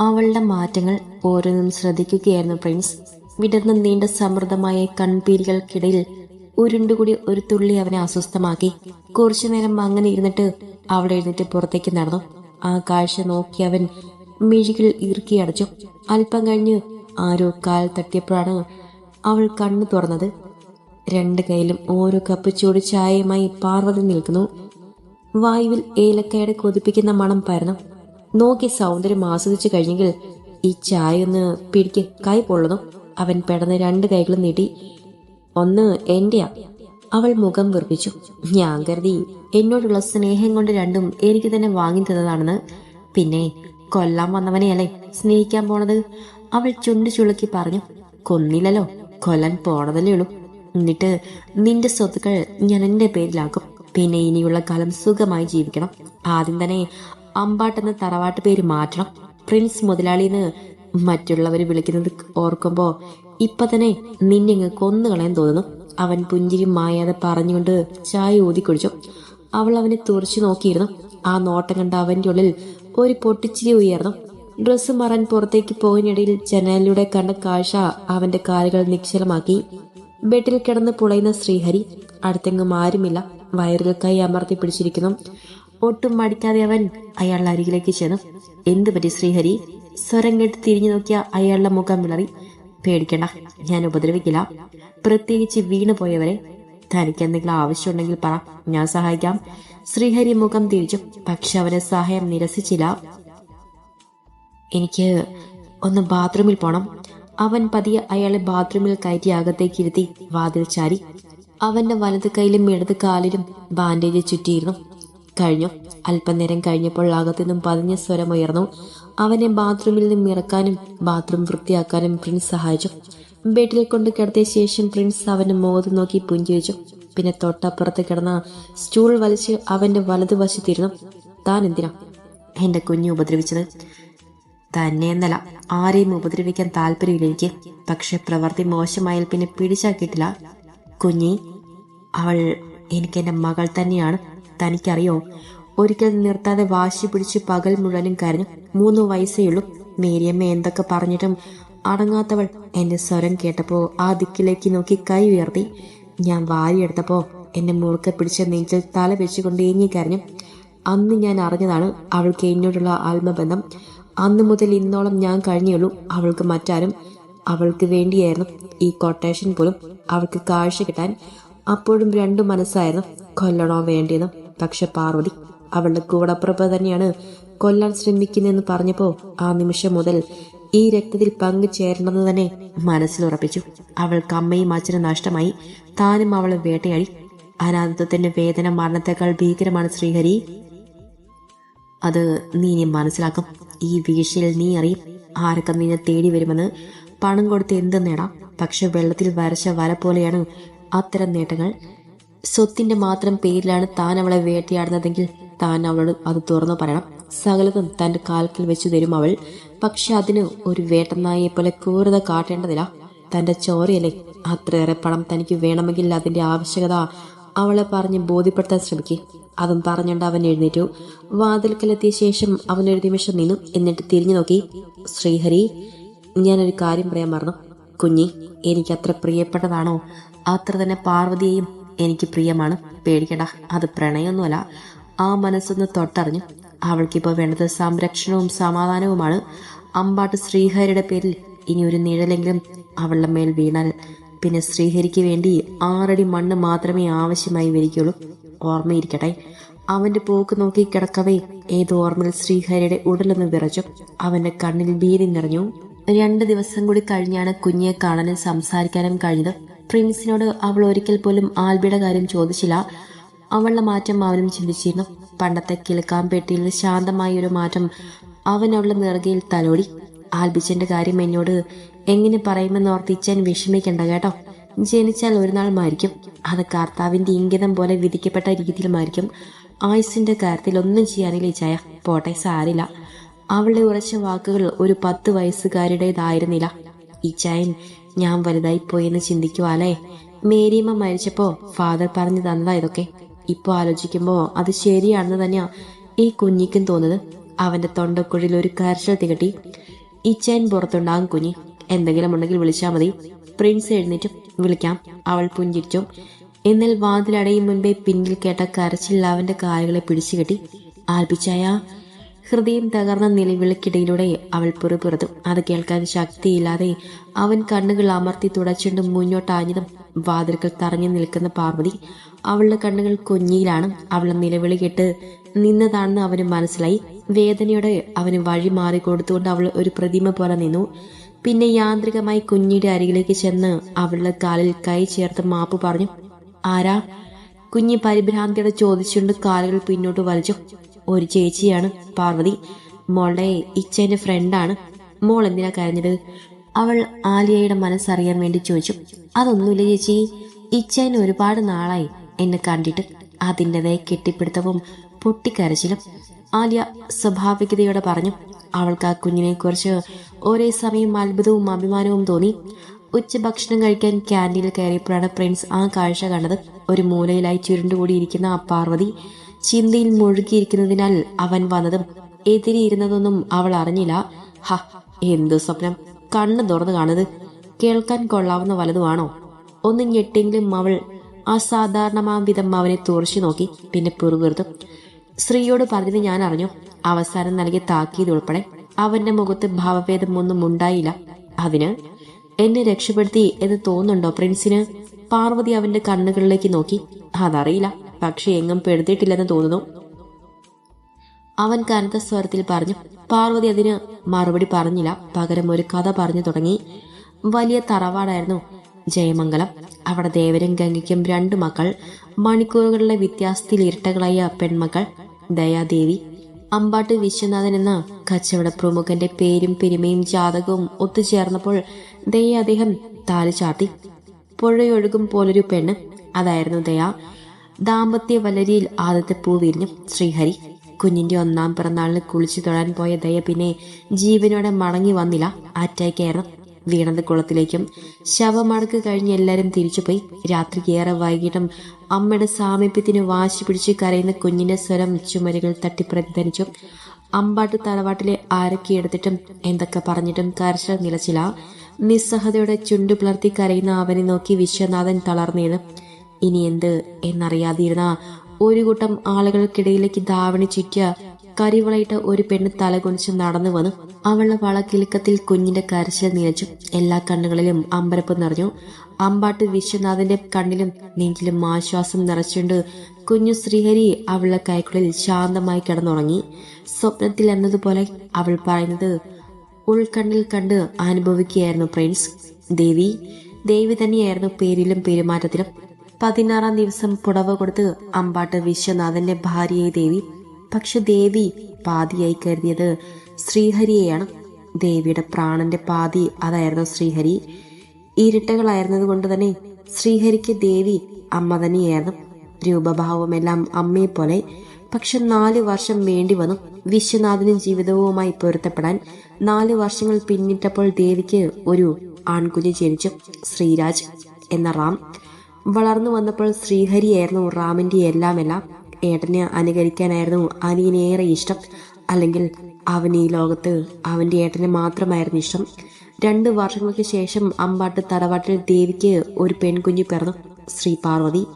അവളുടെ മാറ്റങ്ങൾ ഓരോന്നും ശ്രദ്ധിക്കുകയായിരുന്നു പ്രിൻസ്. വിടർന്ന നീണ്ട സമൃദ്ധമായ കൺപീലികൾക്കിടയിൽ ഉരുണ്ടുകൂടി ഒരു തുള്ളി അവനെ അസ്വസ്ഥമാക്കി. കുറച്ചു നേരം അങ്ങനെ ഇരുന്നിട്ട് അവൾ എഴുന്നേറ്റ് പുറത്തേക്ക് നടന്നു. ആ കാഴ്ച നോക്കി അവൻ മിഴികൾ ഈർക്കി അടച്ചു. അല്പം കഴിഞ്ഞ് ആരോ കാൽ തട്ടിയപ്പോഴാണ് അവൾ കണ്ണു തുറന്നത്. രണ്ട് കൈയിലും ഓരോ കപ്പ് ചൂട് ചായയുമായി പാർവതി നിൽക്കുന്നു. വായുവിൽ ഏലക്കയുടെ കൊതിപ്പിക്കുന്ന മണം പരന്നു. നോക്കി സൗന്ദര്യം ആസ്വദിച്ചു കഴിഞ്ഞെങ്കിൽ ഈ ചായ ഒന്ന് പിടിക്ക്. കൈ പൊള്ളുന്നു അവൻ പെടന്ന് രണ്ട് കൈകളും നീട്ടി. ഒന്ന് എന്റെയാ അവൾ മുഖം വീർപ്പിച്ചു ഞാൻ കരുതി എന്നോടുള്ള സ്നേഹം കൊണ്ട് രണ്ടും എനിക്ക് തന്നെ വാങ്ങി തന്നതാണെന്ന്. പിന്നെ കൊല്ലാൻ വന്നവനെയല്ലേ സ്നേഹിക്കാൻ പോണത്? അവൾ ചുണ്ടു ചുളുക്കി പറഞ്ഞു. കൊന്നില്ലല്ലോ. കൊല്ലാൻ പോണതല്ലേ ഉള്ളൂ. എന്നിട്ട് നിന്റെ സ്വത്തുക്കൾ ഞാൻ എന്റെ പേരിലാക്കും. പിന്നെ ഇനിയുള്ള കാലം സുഖമായി ജീവിക്കണം. ആദ്യം തന്നെ അമ്പാട്ടെന്ന തറവാട്ട് പേര് മാറ്റണം. പ്രിൻസ് മുതലാളിന്ന് മറ്റുള്ളവർ വിളിക്കുന്നത് ഓർക്കുമ്പോ ഇപ്പൊ തന്നെ നിന്നെ കൊന്നുകളയാൻ തോന്നുന്നു. അവൻ പുഞ്ചിരി മായാതെ പറഞ്ഞുകൊണ്ട് ചായ ഊതി കുടിച്ചു. അവൾ അവനെ തുറച്ചു നോക്കിയിരുന്നു. ആ നോട്ടം കണ്ട അവന്റെ ഉള്ളിൽ ഒരു പൊട്ടിച്ചിരി ഉയർന്നു. ഡ്രസ്സ് മറാൻ പുറത്തേക്ക് പോകുന്നിടയിൽ ജനലിലൂടെ കണ്ട കാഴ്ച അവന്റെ കാലുകൾ നിശ്ചലമാക്കി. ബെഡിൽ കിടന്ന് പുളയുന്ന ശ്രീഹരി അടുത്തെങ്ങും ആരുമില്ല. വയറുകൾക്കായി അമർത്തി പിടിച്ചിരിക്കുന്നു. ഒട്ടും മടിക്കാതെ അവൻ അയാളുടെ അരികിലേക്ക് ചെന്നു. എന്തു പറ്റി ശ്രീഹരി? സ്വരം കേട്ട് തിരിഞ്ഞു നോക്കിയ അയാളുടെ മുഖം വിളറി. പേടിക്കണ്ട ഞാൻ ഉപദ്രവിക്കില്ല. പ്രത്യേകിച്ച് വീണു പോയവരെ തനിക്ക് എന്തെങ്കിലും ആവശ്യമുണ്ടെങ്കിൽ പറ ഞാൻ സഹായിക്കാം. ശ്രീഹരി മുഖം തിരിച്ചു. പക്ഷെ അവരെ സഹായം നിരസിച്ചില്ല. എനിക്ക് ഒന്ന് ബാത്റൂമിൽ പോണം. അവൻ പതിയെ അയാളെ ബാത്റൂമിൽ കയറ്റി അകത്തേക്ക് ഇരുത്തി വാതിൽ ചാരി അവന്റെ വലത് കൈയിലും ഇടത് കാലിലും ബാൻഡേജ് ചുറ്റിയിരുന്നു. കഴിഞ്ഞു. അല്പനേരം കഴിഞ്ഞപ്പോൾ അകത്തുനിന്നും പതിഞ്ഞ സ്വരമുയർന്നു അവനെ ബാത്റൂമിൽ നിന്നും ഇറക്കാനും ബാത്റൂം വൃത്തിയാക്കാനും പ്രിൻസ് സഹായിച്ചു. ബെഡിൽ കൊണ്ട് കിടത്തിയ ശേഷം പ്രിൻസ് അവന്റെ മുഖത്ത് നോക്കി പുഞ്ചിരിച്ചു പിന്നെ തൊട്ടപ്പുറത്ത് കിടന്ന സ്റ്റൂൾ വലിച്ച് അവന്റെ വലതുവശത്തിരുന്നു താൻ എന്തിനാ എന്റെ കുഞ്ഞു ഉപദ്രവിച്ചത്? തന്നെ എന്നല്ല. ആരെയും ഉപദ്രവിക്കാൻ താല്പര്യമില്ല എനിക്ക്. പക്ഷെ പ്രവൃത്തി മോശമായാൽ പിന്നെ പിടിച്ചാക്കിയിട്ടില്ല. കുഞ്ഞി അവൾ എനിക്ക് എന്റെ മകൾ തന്നെയാണ്. തനിക്കറിയോ? ഒരിക്കൽ നിർത്താതെ വാശി പിടിച്ച് പകൽ മുഴുവനും കരഞ്ഞു മൂന്ന് വയസ്സേയുള്ളൂ മേരിയമ്മ എന്തൊക്കെ പറഞ്ഞിട്ടും അടങ്ങാത്തവൾ എന്റെ സ്വരം കേട്ടപ്പോ ആ ദിക്കിലേക്ക് നോക്കി കൈ ഉയർത്തി. ഞാൻ വാരിയെടുത്തപ്പോ എന്നെ മുറുക്കെ പിടിച്ച നെഞ്ചിൽ തല വെച്ചുകൊണ്ട് ഏങ്ങി കരഞ്ഞു. അന്ന് ഞാൻ അറിഞ്ഞതാണ് അവൾക്ക് എന്നോടുള്ള ആത്മബന്ധം. അന്ന് മുതൽ ഇന്നോളം ഞാൻ കഴിഞ്ഞുള്ളൂ അവൾക്ക് മറ്റാരും അവൾക്ക് വേണ്ടിയായിരുന്നു. ഈ കൊട്ടേഷൻ പോലും അവൾക്ക് കാഴ്ച കിട്ടാൻ അപ്പോഴും രണ്ടു മനസ്സായിരുന്നു. കൊല്ലണോ വേണ്ടിയെന്ന്. പക്ഷെ പാർവതി അവളുടെ കൂടപ്പുറപ്പ് തന്നെയാണ് കൊല്ലാൻ ശ്രമിക്കുന്നതെന്ന് പറഞ്ഞപ്പോ ആ നിമിഷം മുതൽ ഈ രക്തത്തിൽ പങ്കു ചേരണമെന്ന് തന്നെ മനസ്സിലുറപ്പിച്ചു അവൾക്ക് അമ്മയും അച്ഛനും നഷ്ടമായി. താനും അവളെ വേട്ടയാടി. അനാഥത്വത്തിന്റെ വേദന മരണത്തെക്കാൾ ഭീകരമാണ് ശ്രീഹരി. അത് നീ ഇനി മനസ്സിലാക്കും. ഈ വീഴ്ചയിൽ നീ അറിയും ആരൊക്കെ നിന്നെ തേടി വരുമെന്ന്. പണം കൊടുത്ത് എന്ത് നേടാം? പക്ഷെ വെള്ളത്തിൽ വരച്ച വര പോലെയാണ് അത്തരം നേട്ടങ്ങൾ. സ്വത്തിന്റെ മാത്രം പേരിലാണ് താൻ അവളെ വേട്ടയാടുന്നതെങ്കിൽ താൻ അവളോട് അത് തുറന്നു പറയണം. സകലതും തന്റെ കാൽക്കിൽ വെച്ചു തരും അവൾ. പക്ഷെ അതിന് ഒരു വേട്ടനായെ പോലെ ക്രൂരത കാട്ടേണ്ടതില്ല. തന്റെ ചോരയല്ലേ? അത്രയേറെ പണം തനിക്ക് വേണമെങ്കിൽ അതിന്റെ ആവശ്യകത അവളെ പറഞ്ഞ് ബോധ്യപ്പെടുത്താൻ ശ്രമിക്കെ. അതും പറഞ്ഞുകൊണ്ട് അവൻ എഴുന്നേറ്റു. വാതിൽക്കലെത്തിയ ശേഷം അവൻ ഒരു നിമിഷം നിന്നു. എന്നിട്ട് തിരിഞ്ഞു നോക്കി. ശ്രീഹരി ഞാനൊരു കാര്യം പറയാൻ മറന്നു. കുഞ്ഞി എനിക്ക് അത്ര പ്രിയപ്പെട്ടതാണോ? അത്ര തന്നെ പാർവതിയെയും എനിക്ക് പ്രിയമാണ്. പേടിക്കണ്ട. അത് പ്രണയമൊന്നുമല്ല. ആ മനസ്സൊന്ന് തൊട്ടറിഞ്ഞു അവൾക്കിപ്പോൾ വേണ്ടത് സംരക്ഷണവും സമാധാനവുമാണ്. അമ്പാട്ട് ശ്രീഹരിയുടെ പേരിൽ ഇനി ഒരു നിഴലെങ്കിലും അവളുടെ മേൽ വീണാൽ പിന്നെ ശ്രീഹരിക്ക് വേണ്ടി ആറടി മണ്ണ് മാത്രമേ ആവശ്യമായി വരികയുള്ളൂ. ഓർമ്മയിരിക്കട്ടെ. അവന്റെ പോക്ക് നോക്കി കിടക്കവേ ഏതോ ഓർമ്മയിൽ ശ്രീഹരിയുടെ ഉടലൊന്ന് വിറച്ചു. അവന്റെ കണ്ണിൽ ഭീതി നിറഞ്ഞു. രണ്ട് ദിവസം കൂടി കഴിഞ്ഞാണ് കുഞ്ഞിയെ കാണാനും സംസാരിക്കാനും കഴിഞ്ഞത്. പ്രിൻസിനോട് അവൾ ഒരിക്കൽ പോലും ആൽബിയുടെ കാര്യം ചോദിച്ചില്ല. അവളുടെ മാറ്റം അവനും ചിന്തിച്ചിരുന്നു. പണ്ടത്തെ കിളുക്കാൻ പെട്ടിയിൽ ശാന്തമായ ഒരു മാറ്റം അവൻ അവളുടെ നെറുകയിൽ തലോടി. ആൽബിച്ചന്റെ കാര്യം എന്നോട് എങ്ങനെ പറയുമെന്ന് ഓർത്തിച്ചൻ വിഷമിക്കണ്ട കേട്ടോ. ജനിച്ചാൽ ഒരു നാൾ മരിക്കും. അത് കർത്താവിന്റെ ഇംഗിതം പോലെ വിധിക്കപ്പെട്ട രീതിയിൽ മരിക്കും. ആയുസിന്റെ കാര്യത്തിൽ ഒന്നും ചെയ്യാനില്ല ചായ പോട്ടെ സാരില്ല. അവളുടെ ഉറച്ച വാക്കുകൾ ഒരു പത്ത് വയസ്സുകാരുടേതായിരുന്നില്ല ഇച്ചായൻ ഞാൻ വലുതായി ചിന്തിക്കുവാ ചിന്തിക്കുവാലേ മേരിയമ്മ മരിച്ചപ്പോ ഫാദർ പറഞ്ഞു തന്നതാ ഇതൊക്കെ. ഇപ്പൊ ആലോചിക്കുമ്പോ അത് ശരിയാണെന്ന് തന്നെയാ ഈ കുഞ്ഞിക്കും തോന്നുന്നത്. അവന്റെ തൊണ്ടക്കുഴിൽ ഒരു കർഷ തികട്ടി. ഇച്ചേൻ പുറത്തുണ്ടാകും കുഞ്ഞി. എന്തെങ്കിലും ഉണ്ടെങ്കിൽ വിളിച്ചാൽ മതി. പ്രിൻസ് എഴുന്നേറ്റും. വിളിക്കാം. അവൾ പുഞ്ചിരിച്ചു. എന്നാൽ വാതിലടയും മുൻപേ പിന്നിൽ കേട്ട കരച്ചിൽ അവന്റെ കാലുകളെ പിടിച്ചു കെട്ടി ആൽപ്പിച്ചായ ഹൃദയം തകർന്ന നിലവിളിക്കിടയിലൂടെ അവൾ പുറപുറത്തു അത് കേൾക്കാൻ ശക്തിയില്ലാതെ അവൻ കണ്ണുകൾ അമർത്തി തുടച്ചുകൊണ്ട് മുന്നോട്ടാഞ്ഞതും വാതിൽക്കൽ തറഞ്ഞു നിൽക്കുന്ന പാർവതി അവളുടെ കണ്ണുകൾ കുഞ്ഞിയിലാണ്. അവൾ നിലവിളി കേട്ട് നിന്നതാണെന്ന് അവന് മനസ്സിലായി. വേദനയോടെ അവന് വഴി മാറി കൊടുത്തുകൊണ്ട് അവൾ ഒരു പ്രതിമ പോലെ നിന്നു. പിന്നെ യാന്ത്രികമായി കുഞ്ഞിയുടെ അരികിലേക്ക് ചെന്ന് അവളുടെ കാലിൽ കൈ ചേർത്ത് മാപ്പ് പറഞ്ഞു. ആരാ? കുഞ്ഞി പരിഭ്രാന്തിയോടെ ചോദിച്ചുകൊണ്ട് കാലുകൾ പിന്നോട്ട് വലിച്ചു. ഒരു ചേച്ചിയാണ് പാർവതി. മോളുടെ ഇച്ചേന്റെ ഫ്രണ്ടാണ് മോൾ എന്തിനാ കരഞ്ഞത്? അവൾ ആലിയയുടെ മനസ്സറിയാൻ വേണ്ടി ചോദിച്ചു. അതൊന്നുമില്ല ചേച്ചി. ഇച്ചേന് ഒരുപാട് നാളായി എന്നെ കണ്ടിട്ട് അതിന്റെതായ കെട്ടിപ്പിടുത്തവും പൊട്ടിക്കരച്ചിലും ആലിയ സ്വാഭാവികതയോടെ പറഞ്ഞു. അവൾക്ക് ആ കുഞ്ഞിനെ കുറിച്ച് ഒരേ സമയം അത്ഭുതവും അഭിമാനവും തോന്നി. ഉച്ചഭക്ഷണം കഴിക്കാൻ ക്യാന്റീനിൽ കയറിയപ്പോഴാണ് പ്രിൻസ് ആ കാഴ്ച കണ്ടത്. ഒരു മൂലയിലായി ചുരുണ്ടുകൂടിയിരിക്കുന്ന ആ പാർവതി ചിന്തയിൽ മുഴുകിയിരിക്കുന്നതിനാൽ അവൻ വന്നതും എതിരിയിരുന്നതൊന്നും അവൾ അറിഞ്ഞില്ല. ഹ എന്തു സ്വപ്നം. കണ്ണു തുറന്നു കാണുന്നത് കേൾക്കാൻ കൊള്ളാവുന്ന വലതുമാണോ? ഒന്ന് ഞെട്ടെങ്കിലും അവൾ അസാധാരണമാം വിധം അവനെ തുറച്ചു നോക്കി പിന്നെ പിറുകീർത്തു സ്ത്രീയോട് പറഞ്ഞത് ഞാൻ അറിഞ്ഞു. അവസാനം നൽകിയ താക്കീത് ഉൾപ്പെടെ അവന്റെ മുഖത്ത് ഭാവഭേദം ഒന്നും ഉണ്ടായില്ല. അതിന് എന്നെ രക്ഷപ്പെടുത്തി എന്ന് തോന്നുന്നുണ്ടോ പ്രിൻസിന്? പാർവതി അവന്റെ കണ്ണുകളിലേക്ക് നോക്കി. അതറിയില്ല. പക്ഷെ എങ്ങും പെടുത്തിയിട്ടില്ലെന്ന് തോന്നുന്നു. അവൻ കനത്ത സ്വരത്തിൽ പറഞ്ഞു പാർവതി അതിന് മറുപടി പറഞ്ഞില്ല. പകരം ഒരു കഥ പറഞ്ഞു തുടങ്ങി. വലിയ തറവാടായിരുന്നു ജയമംഗലം. അവിടെ ദേവനും ഗംഗയ്ക്കും രണ്ട് മക്കൾ. മണിക്കൂറുകളിലെ വ്യത്യാസത്തിൽ ഇരട്ടകളായ പെൺമക്കൾ. ദയാദേവി അമ്പാട്ട് വിശ്വനാഥൻ എന്ന കച്ചവട പ്രമുഖന്റെ പേരും പെരുമയും ജാതകവും ഒത്തുചേർന്നപ്പോൾ ദയ അദ്ദേഹം താലു ചാർത്തി. പുഴയൊഴുകും പോലൊരു പെണ്ണ്. അതായിരുന്നു ദയ. ദാമ്പത്യ വലരിയിൽ ആദ്യത്തെ പൂ വിരിഞ്ഞു. ശ്രീഹരി കുഞ്ഞിന്റെ ഒന്നാം പിറന്നാളിന് കുളിച്ചു തൊഴാൻ പോയ ദയ പിന്നെ ജീവനോടെ മടങ്ങി വന്നില്ല. അറ്റാക്കായിരുന്നു വീണത് കുളത്തിലേക്കും. ശവമടക്ക് കഴിഞ്ഞ് എല്ലാവരും തിരിച്ചുപോയി. രാത്രി ഏറെ വൈകിട്ടും അമ്മയുടെ സാമീപ്യത്തിന് വാശി പിടിച്ച് കരയുന്ന കുഞ്ഞിന്റെ സ്വരം ചുമരുകൾ തട്ടി പ്രതിധനിച്ചു അമ്പാട്ട് തറവാട്ടിലെ ആരൊക്കെ എടുത്തിട്ടും എന്തൊക്കെ പറഞ്ഞിട്ടും കർഷകർ നിലച്ചില്ല. നിസ്സഹതയോടെ ചുണ്ടു പിളർത്തി കരയുന്ന അവനെ നോക്കി വിശ്വനാഥൻ തളർന്നേത് ഇനി എന്ത് എന്നറിയാതിരുന്ന ഒരു കൂട്ടം ആളുകൾക്കിടയിലേക്ക് ധാവണി ചുറ്റിയ കരിവളയിട്ട ഒരു പെണ്ണ് തലകുനിച്ച് നടന്നു വന്നു അവളുടെ വളക്കിലുക്കത്തിൽ കുഞ്ഞിന്റെ കരച്ചിൽ നിലച്ചു. എല്ലാ കണ്ണുകളിലും അമ്പരപ്പ് നിറഞ്ഞു. അമ്പാട്ട് വിശ്വനാഥന്റെ കണ്ണിലും നെഞ്ചിലും ആശ്വാസം നിറച്ചുകൊണ്ട് കുഞ്ഞു ശ്രീഹരി അവളുടെ കൈക്കുള്ളിൽ ശാന്തമായി കിടന്നുറങ്ങി. സ്വപ്നത്തിൽ എന്നതുപോലെ അവൾ പറയുന്നത് ഉൾക്കണ്ണിൽ കണ്ട് അനുഭവിക്കുകയായിരുന്നു പ്രിൻസ് ദേവി ദേവി തന്നെയായിരുന്നു പേരിലും പെരുമാറ്റത്തിലും പതിനാറാം ദിവസം പുടവ കൊടുത്ത് അമ്പാട്ട് വിശ്വനാഥന്റെ ഭാര്യയെ ദേവി പക്ഷെ ദേവി പാതിയായി കരുതിയത് ശ്രീഹരിയെയാണ്. ദേവിയുടെ പ്രാണന്റെ പാതി അതായിരുന്നു ശ്രീഹരി. ഇരട്ടകളായിരുന്നത് കൊണ്ട് തന്നെ ശ്രീഹരിക്ക് ദേവി അമ്മ തന്നെയായിരുന്നു. രൂപഭാവമെല്ലാം അമ്മയെ പോലെ പക്ഷെ നാല് വർഷം വേണ്ടി വന്നു വിശ്വനാഥനും ജീവിതവുമായി പൊരുത്തപ്പെടാൻ. നാല് വർഷങ്ങൾ പിന്നിട്ടപ്പോൾ ദേവിക്ക് ഒരു ആൺകുഞ്ഞ് ജനിച്ചു. ശ്രീരാജ് എന്ന റാം. വളർന്നു വന്നപ്പോൾ ശ്രീഹരിയായിരുന്നു റാമിന്റെ എല്ലാം ഏട്ടനെ അനുകരിക്കാനായിരുന്നു അനിയനേറെ ഇഷ്ടം. അല്ലെങ്കിൽ അവൻ ഈ ലോകത്ത് അവന്റെ ഏട്ടനെ മാത്രമായിരുന്നു ഇഷ്ടം. രണ്ട് വർഷങ്ങൾക്ക് ശേഷം അമ്പാട്ട് തറവാട്ടിൽ ദേവിക്ക് ഒരു പെൺകുഞ്ഞ് പിറന്നു. ശ്രീ പാർവതി.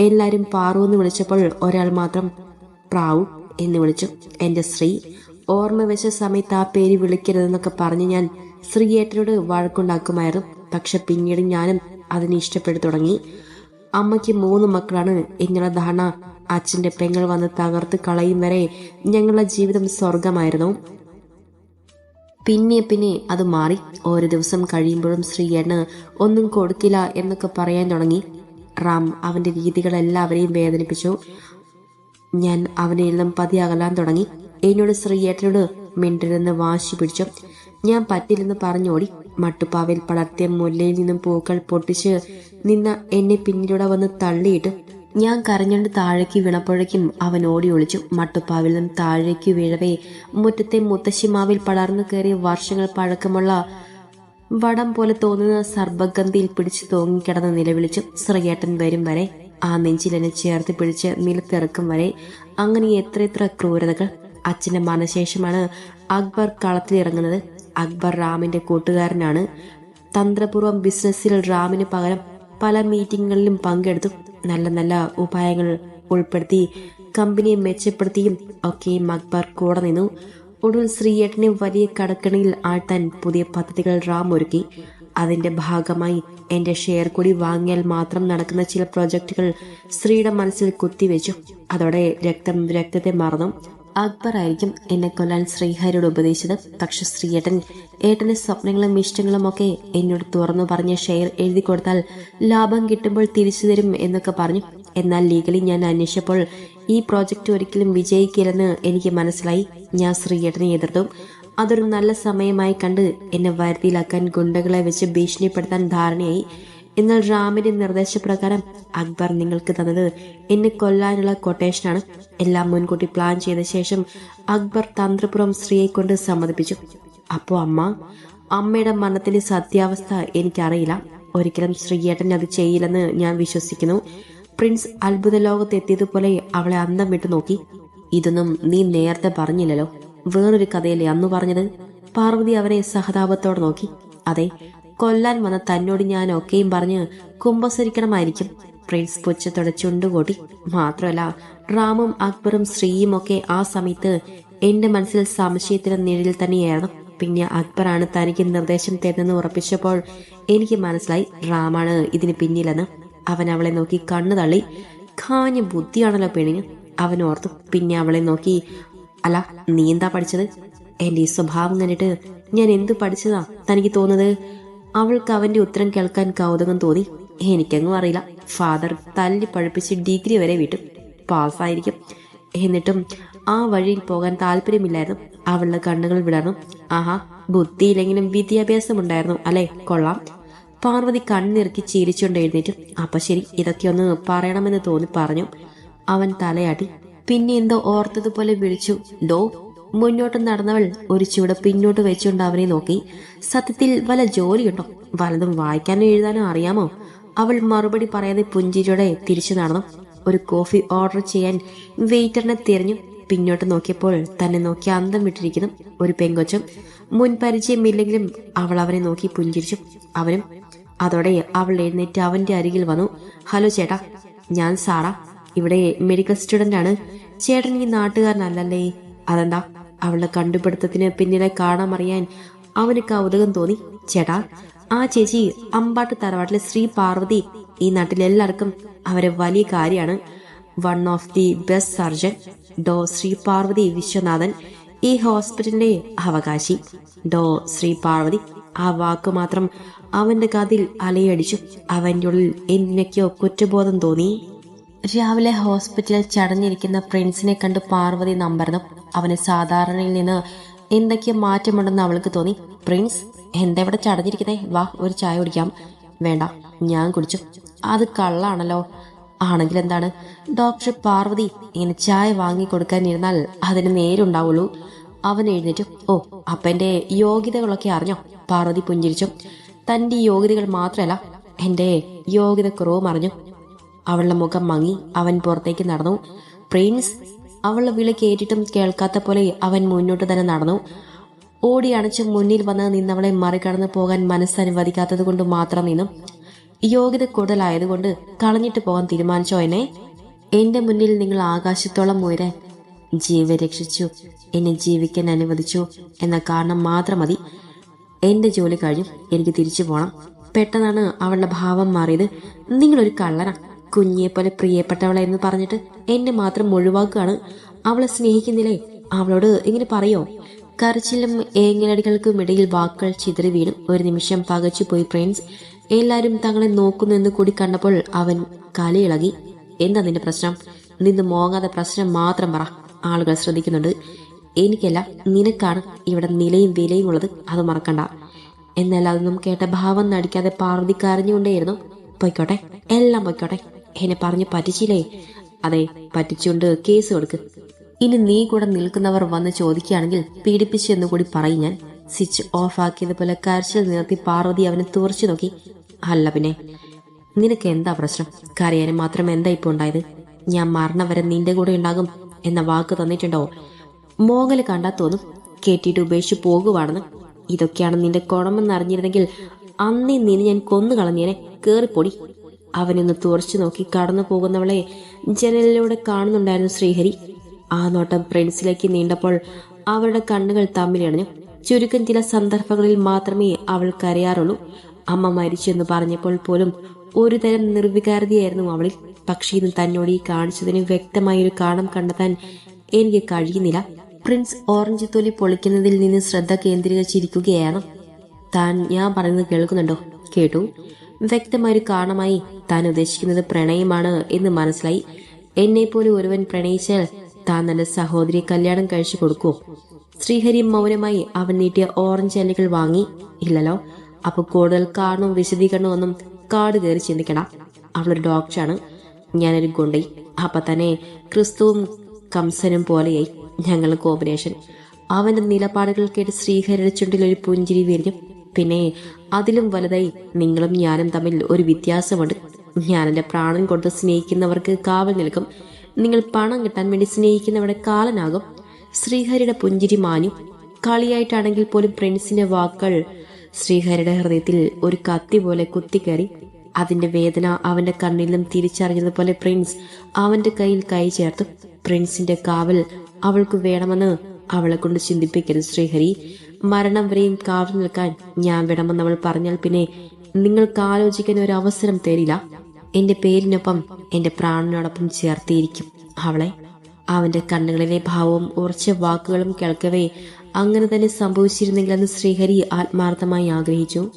എല്ലാവരും പാറു എന്ന് വിളിച്ചപ്പോൾ ഒരാൾ മാത്രം പ്രാവു എന്ന് വിളിച്ചു. എന്റെ ശ്രീ ഓർമ്മ വെച്ച സമയത്ത് ആ പേര് വിളിക്കരുതെന്നൊക്കെ പറഞ്ഞ് ഞാൻ ശ്രീയേട്ടനോട് വഴക്കുണ്ടാക്കുമായിരുന്നു. പക്ഷെ പിന്നീട് ഞാനും അതിനെ ഇഷ്ടപ്പെട്ടു തുടങ്ങി. അമ്മയ്ക്ക് മൂന്ന് മക്കളാണ്. എന്നുള്ള ധാരണ അച്ഛന്റെ പെങ്ങൾ വന്ന് തകർത്ത് കളയും വരെ ഞങ്ങളുടെ ജീവിതം സ്വർഗമായിരുന്നു പിന്നെ പിന്നെ അത് മാറി. ഓരോ ദിവസം കഴിയുമ്പോഴും ശ്രീയേട്ടന് ഒന്നും കൊടുക്കില്ല എന്നൊക്കെ പറയാൻ തുടങ്ങി. റാം അവന്റെ രീതികൾ എല്ലാവരെയും വേദനിപ്പിച്ചു. ഞാൻ അവനെ എല്ലാം പതിയാകലാൻ തുടങ്ങി. എന്നോട് ശ്രീയേട്ടനോട് മിണ്ടരുതെന്ന് വാശി പിടിച്ചു. ഞാൻ പറ്റില്ലെന്ന് പറഞ്ഞോടി. മട്ടുപ്പാവിൽ പടർത്തിയ മുല്ലയിൽ നിന്നും പൂക്കൾ പൊട്ടിച്ച് നിന്ന എന്നെ പിന്നിലൂടെ വന്ന് തള്ളിയിട്ട് ഞാൻ കരഞ്ഞുകൊണ്ട് താഴേക്ക് വീണപ്പോഴേക്കും അവൻ ഓടി ഒളിച്ചു. മട്ടുപ്പാവിൽ നിന്നും താഴേക്ക് വീഴവേ മുറ്റത്തെ മുത്തശ്ശിമാവിൽ പടർന്നു കയറിയ വർഷങ്ങൾ പഴക്കമുള്ള വടം പോലെ തോന്നുന്ന സർബഗന്ധിയിൽ പിടിച്ചു തൂങ്ങിക്കിടന്ന് നിലവിളിച്ചു. ശ്രീയേട്ടൻ വരും വരെ ആ നെഞ്ചിലെന്നെ ചേർത്ത് പിടിച്ച് നിലത്തിറക്കും വരെ. അങ്ങനെ എത്ര എത്ര ക്രൂരതകൾ. അച്ഛന്റെ മനശേഷമാണ് അക്ബർ കളത്തിലിറങ്ങുന്നത്. അക്ബർ റാമിന്റെ കൂട്ടുകാരനാണ്. തന്ത്രപൂർവം ബിസിനസ്സിൽ റാമിന് പകരം പല മീറ്റിങ്ങുകളിലും പങ്കെടുത്തു നല്ല നല്ല ഉപായങ്ങൾ ഉൾപ്പെടുത്തി കമ്പനിയെ മെച്ചപ്പെടുത്തിയും ഒക്കെയും അക്ബർ കൂടെ നിന്നു. ഒടുവിൽ ശ്രീയേട്ടനെ വലിയ കടക്കണിയിൽ ആഴ്ത്താൻ പുതിയ പദ്ധതികൾ റാം ഒരുക്കി. അതിന്റെ ഭാഗമായി എന്റെ ഷെയർ കൂടി വാങ്ങിയാൽ മാത്രം നടക്കുന്ന ചില പ്രോജക്റ്റുകൾ സ്ത്രീയുടെ മനസ്സിൽ കുത്തിവെച്ചു. അതോടെ രക്തം രക്തത്തെ മറന്നു. അക്ബർ ആയിരിക്കും എന്നെ കൊല്ലാൻ ശ്രീഹരിയോട് ഉപദേശിച്ചത്. പക്ഷെ ശ്രീയേട്ടൻ ഏട്ടന്റെ സ്വപ്നങ്ങളും ഇഷ്ടങ്ങളും ഒക്കെ എന്നോട് തുറന്നു പറഞ്ഞ ഷെയർ എഴുതി കൊടുത്താൽ ലാഭം കിട്ടുമ്പോൾ തിരിച്ചു തരും എന്നൊക്കെ പറഞ്ഞു. എന്നാൽ ലീഗലി ഞാൻ അന്വേഷിച്ചപ്പോൾ ഈ പ്രോജക്റ്റ് ഒരിക്കലും വിജയിക്കില്ലെന്ന് എനിക്ക് മനസ്സിലായി. ഞാൻ ശ്രീയേട്ടനെ എതിർത്തു. അതൊരു നല്ല സമയമായി കണ്ട് എന്നെ വരുതിയിലാക്കാൻ ഗുണ്ടകളെ വെച്ച് ഭീഷണിപ്പെടുത്താൻ ധാരണയായി. എന്നാൽ റാമിന്റെ നിർദ്ദേശപ്രകാരം അക്ബർ നിങ്ങൾക്ക് തന്നത് എന്നെ കൊല്ലാനുള്ള കൊട്ടേഷനാണ് എല്ലാം മുൻകൂട്ടി പ്ലാൻ ചെയ്ത ശേഷം അക്ബർ തന്ത്രപുരം സ്ത്രീയെ കൊണ്ട് സമ്മതിപ്പിച്ചു. അപ്പോ അമ്മ അമ്മയുടെ മരണത്തിന്റെ സത്യാവസ്ഥ എനിക്കറിയില്ല. ഒരിക്കലും ശ്രീയേട്ടൻ അത് ചെയ്യില്ലെന്ന് ഞാൻ വിശ്വസിക്കുന്നു. പ്രിൻസ് അത്ഭുത ലോകത്ത് എത്തിയതുപോലെ അവളെ അന്തം വിട്ടു നോക്കി. ഇതൊന്നും നീ നേരത്തെ പറഞ്ഞില്ലല്ലോ. വേറൊരു കഥയല്ലേ അന്ന് പറഞ്ഞത്? പാർവതി അവരെ സഹതാപത്തോടെ നോക്കി. അതെ കൊല്ലാൻ വന്ന തന്നോട് ഞാൻ ഒക്കെയും പറഞ്ഞ് കുംഭസരിക്കണമായിരിക്കും പ്രിൻസ് പുച്ഛത്തോടെ ചുണ്ടുകൂട്ടി. മാത്രമല്ല റാമും അക്ബറും ശ്രീയും ഒക്കെ ആ സമയത്ത് എന്റെ മനസ്സിൽ സംശയത്തിന് നിഴലിൽ തന്നെയായിരുന്നു. പിന്നെ അക്ബറാണ് തനിക്ക് നിർദ്ദേശം തരുന്നെന്ന് ഉറപ്പിച്ചപ്പോൾ എനിക്ക് മനസ്സിലായി റാമാണ് ഇതിന് പിന്നിലെന്ന്. അവൻ അവളെ നോക്കി കണ്ണു തള്ളി. കാഞ്ഞ ബുദ്ധിയാണല്ലോ പെണ്ണിന് അവൻ ഓർത്തു. പിന്നെ അവളെ നോക്കി. അല്ല നീ എന്താ പഠിച്ചത്? എന്റെ ഈ സ്വഭാവം കണ്ടിട്ട് ഞാൻ എന്തു പഠിച്ചതാ? തനിക്ക് തോന്നുന്നത്. അവൾക്ക് അവന്റെ ഉത്തരം കേൾക്കാൻ കൗതുകം തോന്നി. എനിക്കെങ്ങും അറിയില്ല. ഫാദർ തല്ലി പഴുപ്പിച്ച് ഡിഗ്രി വരെ വിട്ടു. പാസ്സായിരിക്കും എന്നിട്ടും ആ വഴിയിൽ പോകാൻ താല്പര്യമില്ലായിരുന്നു. അവളുടെ കണ്ണുകൾ വിടർന്നു. ആഹാ ബുദ്ധിയില്ലെങ്കിലും വിദ്യാഭ്യാസം ഉണ്ടായിരുന്നു അല്ലെ? കൊള്ളാം. പാർവതി കണ്ണിറുക്കി ചിരിച്ചുകൊണ്ട് എഴുന്നേറ്റു. അപ്പൊ ശരി ഇതൊക്കെ ഒന്ന് പറയണമെന്ന് തോന്നി പറഞ്ഞു. അവൻ തലയാട്ടി. പിന്നെ എന്തോ ഓർത്തതുപോലെ വിളിച്ചു. ഡോ മുന്നോട്ട് നടന്നവൾ ഒരു ചുവട് പിന്നോട്ട് വെച്ചുകൊണ്ട് അവനെ നോക്കി. സത്യത്തിൽ വല്ല ജോലിയുണ്ടോ വലതും വായിക്കാനോ എഴുതാനോ അറിയാമോ? അവൾ മറുപടി പറയാതെ പുഞ്ചിരിയോടെ തിരിച്ചു നടന്നു. ഒരു കോഫി ഓർഡർ ചെയ്യാൻ വെയിറ്ററിനെ തിരഞ്ഞു. പിന്നോട്ട് നോക്കിയപ്പോൾ തന്നെ നോക്കി അന്തം വിട്ടിരിക്കുന്നു ഒരു പെങ്കൊച്ചും. മുൻ പരിചയമില്ലെങ്കിലും അവൾ അവനെ നോക്കി പുഞ്ചിരിച്ചു. അവനും അതോടെ അവൾ എഴുന്നേറ്റ് അവന്റെ അരികിൽ വന്നു. ഹലോ ചേട്ടാ ഞാൻ സാറ. ഇവിടെ മെഡിക്കൽ സ്റ്റുഡന്റ് ആണ്. ചേട്ടൻ ഈ നാട്ടുകാരനല്ലല്ലേ? അതെന്താ? അവളുടെ കണ്ടുപിടുത്തത്തിന് പിന്നിലെ കാണാമറിയാൻ അവന് കൗതുകം തോന്നി. ചേട്ടാ ആ ചേച്ചി അമ്പാട്ട് തറവാട്ടിലെ ശ്രീ പാർവതി ഈ നാട്ടിലെല്ലാവർക്കും അവരെ വലിയ കാര്യമാണ്. One of the best surgeon ഡോ. ശ്രീ പാർവതി വിശ്വനാഥൻ ഈ ഹോസ്പിറ്റലിന്റെ അവകാശി. ഡോ. ശ്രീ പാർവതി ആ വാക്ക് മാത്രം അവന്റെ കാതിൽ അലയടിച്ചു. അവന്റെ ഉള്ളിൽ എന്തിനൊക്കെയോ കുറ്റബോധം തോന്നി. രാവിലെ ഹോസ്പിറ്റലിൽ ചടഞ്ഞിരിക്കുന്ന പ്രിൻസിനെ കണ്ട് പാർവതി നമ്പർന്നു. അവന് സാധാരണയിൽ നിന്ന് എന്തൊക്കെ മാറ്റമുണ്ടെന്ന് അവൾക്ക് തോന്നി. പ്രിൻസ് എന്താ ഇവിടെ ചടഞ്ഞിരിക്കുന്നേ? വാ ഒരു ചായ കുടിക്കാം. വേണ്ട ഞാൻ കുടിച്ചു. അത് കള്ളാണല്ലോ. ആണെങ്കിൽ എന്താണ്? ഡോക്ടർ പാർവതി ഇങ്ങനെ ചായ വാങ്ങി കൊടുക്കാൻ കൊടുക്കാനിരുന്നാൽ അതിന് നേരുണ്ടാവുള്ളൂ. അവൻ എഴുന്നേറ്റു. ഓ അപ്പന്റെ യോഗ്യതകളൊക്കെ അറിഞ്ഞോ? പാർവതി പുഞ്ചിരിച്ചു. തന്റെ യോഗ്യതകൾ മാത്രമല്ല യോഗ്യത കുറവും അറിഞ്ഞു. അവളുടെ മുഖം മങ്ങി അവൻ പുറത്തേക്ക് നടന്നു. പ്രിൻസ് അവളുടെ വിളി കേട്ടിട്ടും കേൾക്കാത്ത പോലെ അവൻ മുന്നോട്ട് തന്നെ നടന്നു. ഓടി അണച്ച് മുന്നിൽ വന്ന് നിന്നവളെ മറികടന്ന് പോകാൻ മനസ്സനുവദിക്കാത്തത് കൊണ്ട് മാത്രം നിന്നു യോഗ്യത കൂടുതലായതുകൊണ്ട് കളഞ്ഞിട്ട് പോകാൻ തീരുമാനിച്ചോ. എന്നെ എന്റെ മുന്നിൽ നിങ്ങൾ ആകാശത്തോളം ഉയരാൻ ജീവ രക്ഷിച്ചു. എന്നെ ജീവിക്കാൻ അനുവദിച്ചു എന്ന കാരണം മാത്രം മതി. എന്റെ ജോലി കഴിഞ്ഞു. എനിക്ക് തിരിച്ചു പോകണം പെട്ടെന്നാണ് അവളുടെ ഭാവം മാറിയത്. നിങ്ങളൊരു കള്ളനാ. കുഞ്ഞിയെ പോലെ പ്രിയപ്പെട്ടവളെ എന്ന് പറഞ്ഞിട്ട് എന്നെ മാത്രം ഒഴിവാക്കുകയാണ്. അവളെ സ്നേഹിക്കുന്നില്ലേ? അവളോട് ഇങ്ങനെ പറയോ? കരച്ചിലും ഏങ്ങലടികൾക്കും ഇടയിൽ വാക്കുകൾ ചിതറി വീണു. ഒരു നിമിഷം പകച്ചു പോയി പ്രിൻസ് എല്ലാരും തങ്ങളെ നോക്കുന്നു എന്ന് കൂടി കണ്ടപ്പോൾ അവൻ കലയിളകി എന്താ നിന്റെ പ്രശ്നം? നിന്ന് മോങ്ങാതെ പ്രശ്നം മാത്രം പറ. ആളുകൾ ശ്രദ്ധിക്കുന്നുണ്ട്. എനിക്കല്ല നിനക്കാണ് ഇവിടെ നിലയും വിലയും ഉള്ളത്. അത് മറക്കണ്ട. എന്നാൽ അതൊന്നും കേട്ട ഭാവം നടിക്കാതെ പാർവതി കരഞ്ഞുകൊണ്ടേയിരുന്നു പൊയ്ക്കോട്ടെ. എല്ലാം പൊയ്ക്കോട്ടെ. എന്നെ പറഞ്ഞു പറ്റിച്ചില്ലേ? അതെ പറ്റിച്ചുകൊണ്ട് കേസ് കൊടുക്ക്. ഇനി നീ കൂടെ നിൽക്കുന്നവർ വന്ന് ചോദിക്കുകയാണെങ്കിൽ പീഡിപ്പിച്ചു എന്ന് കൂടി പറയും ഞാൻ. സ്വിച്ച് ഓഫ് ആക്കിയതുപോലെ കരച്ചിൽ നിർത്തി പാർവതി അവനെ തുറച്ചു നോക്കി. അല്ല പിന്നെ നിനക്ക് എന്താ പ്രശ്നം? കരയാനും മാത്രം എന്താ ഇപ്പൊ ഉണ്ടായത്? ഞാൻ മരണം വരെ നിന്റെ കൂടെ ഉണ്ടാകും എന്ന വാക്ക് തന്നിട്ടുണ്ടോ? മോങ്ങൽ കണ്ടാ തോന്നും കേട്ടിട്ട് ഉപേക്ഷിച്ച് പോകുവാണെന്ന്. ഇതൊക്കെയാണ് നിന്റെ കുണമെന്ന് അറിഞ്ഞിരുന്നെങ്കിൽ അന്നേ നിന്നെ ഞാൻ കൊന്നു കളഞ്ഞേനെ കേറിപ്പൊടി. അവനൊന്ന് തുറച്ചു നോക്കി കടന്നു പോകുന്നവളെ ജനലിലൂടെ കാണുന്നുണ്ടായിരുന്നു ശ്രീഹരി. ആ നോട്ടം പ്രിൻസിലേക്ക് നീണ്ടപ്പോൾ അവരുടെ കണ്ണുകൾ തമ്മിലണഞ്ഞു ചുരുക്കം ചില സന്ദർഭങ്ങളിൽ മാത്രമേ അവൾ കരയാറുള്ളൂ. അമ്മ മരിച്ചെന്ന് പറഞ്ഞപ്പോൾ പോലും ഒരു തരം നിർവികാരതയായിരുന്നു അവളിൽ. പക്ഷേ ഇന്ന് തന്നോട് ഈ കാണിച്ചതിന് വ്യക്തമായൊരു കാണം കണ്ടെത്താൻ എനിക്ക് കഴിയുന്നില്ല. പ്രിൻസ് ഓറഞ്ച് തൊലി പൊളിക്കുന്നതിൽ നിന്ന് ശ്രദ്ധ കേന്ദ്രീകരിച്ചിരിക്കുകയാണ്. താൻ ഞാൻ പറയുന്നത് കേൾക്കുന്നുണ്ടോ? കേട്ടു. വ്യക്തമായൊരു കാരണമായി താൻ ഉദ്ദേശിക്കുന്നത് പ്രണയമാണ് എന്ന് മനസ്സിലായി. എന്നെ പോലെ ഒരുവൻ പ്രണയിച്ചാൽ താൻ തന്റെ സഹോദരിയെ കല്യാണം കഴിച്ചു കൊടുക്കൂ. ശ്രീഹരി മൗനമായി അവൻ നീട്ടിയ ഓറഞ്ച് അല്ലികൾ വാങ്ങി. ഇല്ലല്ലോ അപ്പൊ കൂടുതൽ കാരണവും വിശദീകരണവും ഒന്നും കാട് കയറി ചിന്തിക്കണ അവളൊരു ഡോക്ടറാണ്. ഞാനൊരു ഗുണ്ടൈ. അപ്പൊ തന്നെ ക്രിസ്തുവും കംസനും പോലെയായി ഞങ്ങൾ കോമ്പിനേഷൻ അവന്റെ നിലപാടുകൾ കേട്ട് ശ്രീഹരിയുടെ ചുണ്ടിൽ ഒരു പുഞ്ചിരി വിരിഞ്ഞു. പിന്നെ അതിലും വലുതായി നിങ്ങളും ഞാനും തമ്മിൽ ഒരു വ്യത്യാസമുണ്ട്. ഞാൻ എന്റെ പ്രാണൻ കൊണ്ട് സ്നേഹിക്കുന്നവർക്ക് കാവൽ നിൽക്കും നിങ്ങൾ പണം കിട്ടാൻ വേണ്ടി സ്നേഹിക്കുന്നവരുടെ കാലനാകും. ശ്രീഹരിയുടെ പുഞ്ചിരി മാഞ്ഞു. കളിയായിട്ടാണെങ്കിൽ പോലും പ്രിൻസിന്റെ വാക്കുകൾ ശ്രീഹരിയുടെ ഹൃദയത്തിൽ ഒരു കത്തി പോലെ കുത്തിക്കയറി അതിന്റെ വേദന അവന്റെ കണ്ണിലും തിരിച്ചറിഞ്ഞതുപോലെ പ്രിൻസ് അവന്റെ കയ്യിൽ കൈ ചേർത്തു. പ്രിൻസിന്റെ കാവൽ അവൾക്ക് വേണമെന്ന് അവളെ കൊണ്ട് ചിന്തിപ്പിക്കരുത് ശ്രീഹരി. മരണം വരെയും കാവൽ നിൽക്കാൻ ഞാൻ വേണമെന്ന് അവൾ പറഞ്ഞാൽ പിന്നെ നിങ്ങൾക്ക് ആലോചിക്കാൻ ഒരു അവസരം തരില്ല. എന്റെ പേരിനൊപ്പം എന്റെ പ്രാണനോടൊപ്പം ചേർത്തിയിരിക്കും അവളെ അവന്റെ കണ്ണുകളിലെ ഭാവവും ഉറച്ച വാക്കുകളും കേൾക്കവേ അങ്ങനെ തന്നെ സംഭവിച്ചിരുന്നെങ്കിലെന്ന് ശ്രീഹരി ആത്മാർത്ഥമായി ആഗ്രഹിച്ചു.